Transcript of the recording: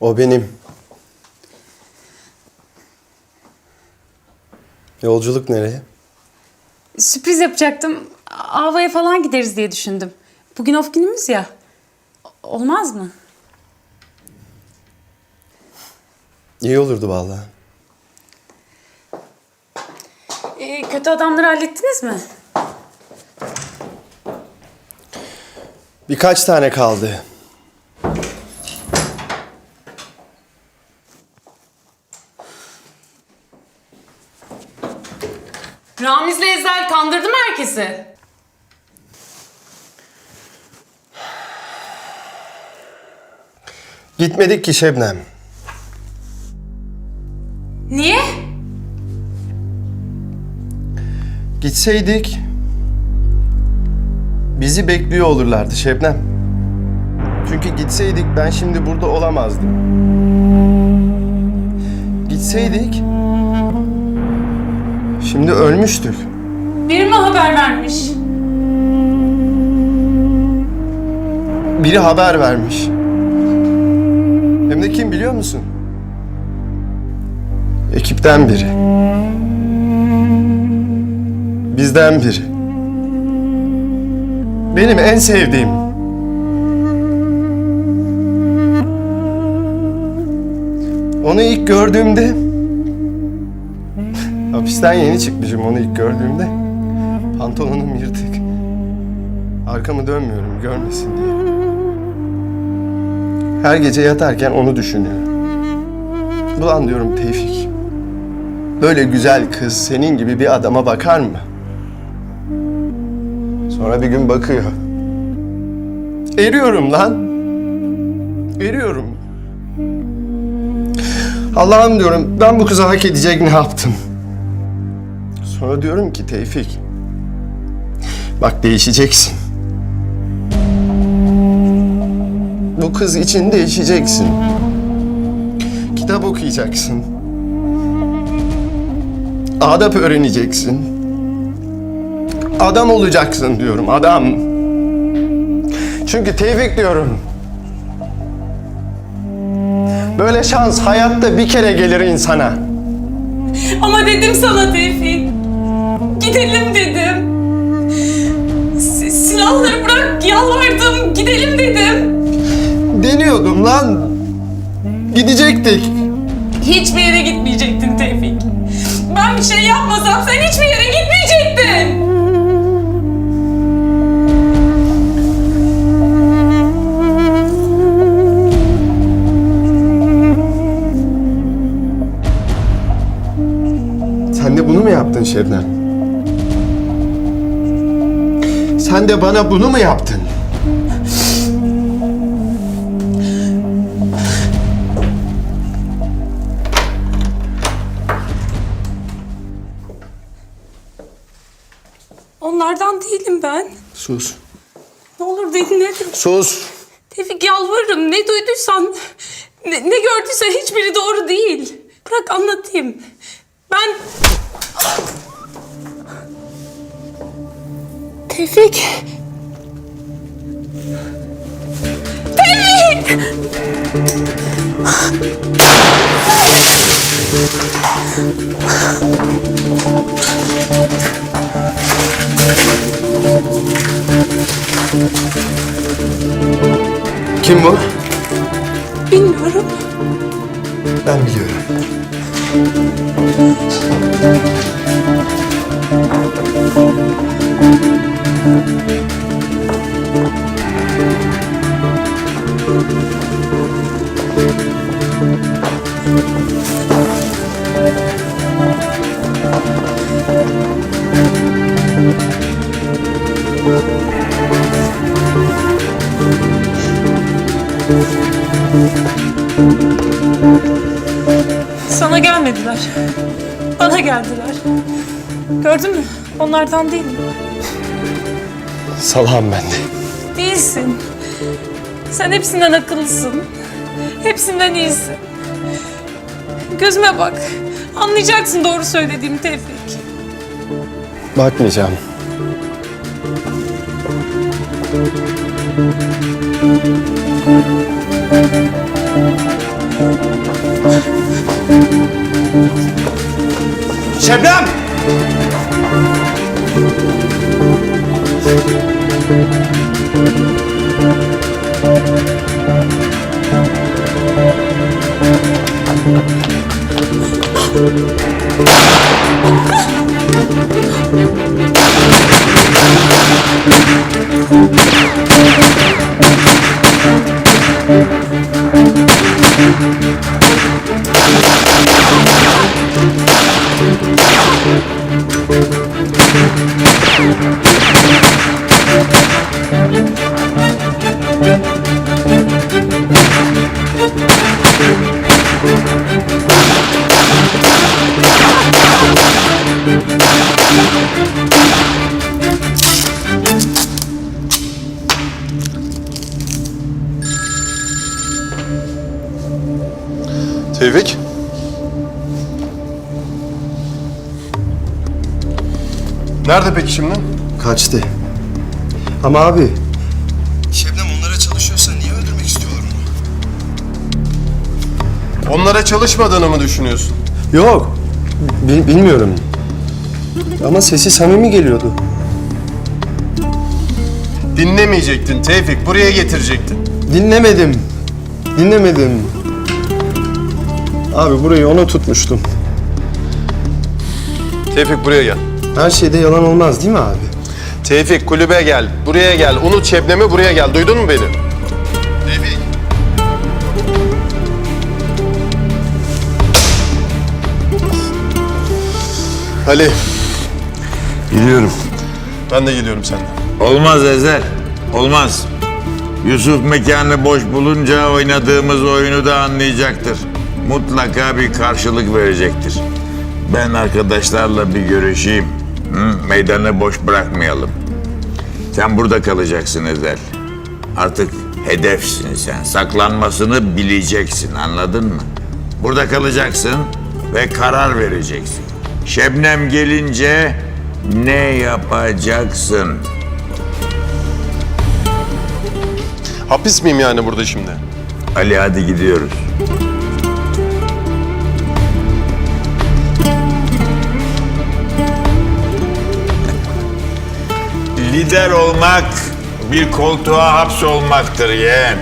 O benim. Yolculuk nereye? Sürpriz yapacaktım. Ava'ya falan gideriz diye düşündüm. Bugün off günümüz ya. Olmaz mı? İyi olurdu vallahi. Ee, kötü adamları hallettiniz mi? Birkaç tane kaldı. Ramiz'le Ezel kandırdı mı herkesi? Gitmedik ki Şebnem. Niye? Gitseydik bizi bekliyor olurlardı Şebnem. Çünkü gitseydik ben şimdi burada olamazdım. Gitseydik şimdi ölmüştük. Biri mi haber vermiş? Biri haber vermiş. Hem de kim biliyor musun? Ekipten biri. Bizden biri. Benim en sevdiğim. Onu ilk gördüğümde hapisten yeni çıkmışım onu ilk gördüğümde pantolonum yırtık. Arkamı dönmüyorum görmesin diye. Her gece yatarken onu düşünüyorum. Ulan diyorum Tevfik. Böyle güzel kız senin gibi bir adama bakar mı? Sonra bir gün bakıyor. Eriyorum lan. Eriyorum. Allah'ım diyorum ben bu kıza hak edecek ne yaptım? Sonra diyorum ki Tevfik. Bak değişeceksin. Bu kız için değişeceksin. Kitap okuyacaksın. Adap öğreneceksin. Adam olacaksın diyorum, adam. Çünkü Tevfik diyorum. Böyle şans hayatta bir kere gelir insana. Ama dedim sana Tevfik. Gidelim dedim. Si- silahları bırak yalvardım. Gidelim dedim. Deniyordum lan. Gidecektik. Hiçbir yere gitmeyecektin Tevfik. Ben bir şey yapmasam sen hiçbir yere gitmeyecektin. Sen de bunu mu yaptın Şebnem? Sen de bana bunu mu yaptın? Onlardan değilim ben. Sus. Ne olur dinle. Sus. Tevfik yalvarırım. Ne duyduysan, ne, ne gördüysen hiçbiri doğru değil. Bırak anlatayım. Ben... Tevfik. Tevfik! Kim bu? Bilmiyorum. Ben biliyorum. Sana gelmediler. Bana geldiler. Gördün mü? Onlardan değilim. Salağım ben de. Değilsin. Sen hepsinden akıllısın. Hepsinden iyisin. Gözüme bak. Anlayacaksın doğru söylediğimi Tevfik. Bakmayacağım. Şebnem! Tevfik. Nerede peki şimdi? Kaçtı. Ama abi... Şebnem onlara çalışıyorsa niye öldürmek istiyorlar onu? Onlara çalışmadığını mı düşünüyorsun? Yok. Bil- bilmiyorum. Ama sesi samimi geliyordu. Dinlemeyecektin Tevfik, buraya getirecektin. Dinlemedim. Dinlemedim. Abi burayı ona tutmuştum. Tevfik buraya gel. Her şeyde yalan olmaz değil mi abi? Tevfik kulübe gel, buraya gel. Unut Şebnem'i buraya gel. Duydun mu beni? Tevfik. Ali, Biliyorum. ben de geliyorum senden. Olmaz Ezel. Olmaz. Yusuf mekanı boş bulunca oynadığımız oyunu da anlayacaktır. Mutlaka bir karşılık verecektir. Ben arkadaşlarla bir görüşeyim. Hı? Meydanı boş bırakmayalım. Sen burada kalacaksın Ezel. Artık hedefsin sen. Saklanmasını bileceksin anladın mı? Burada kalacaksın ve karar vereceksin. Şebnem gelince ne yapacaksın? Hapis miyim yani burada şimdi? Ali hadi gidiyoruz. Lider olmak bir koltuğa hapsolmaktır yeğen.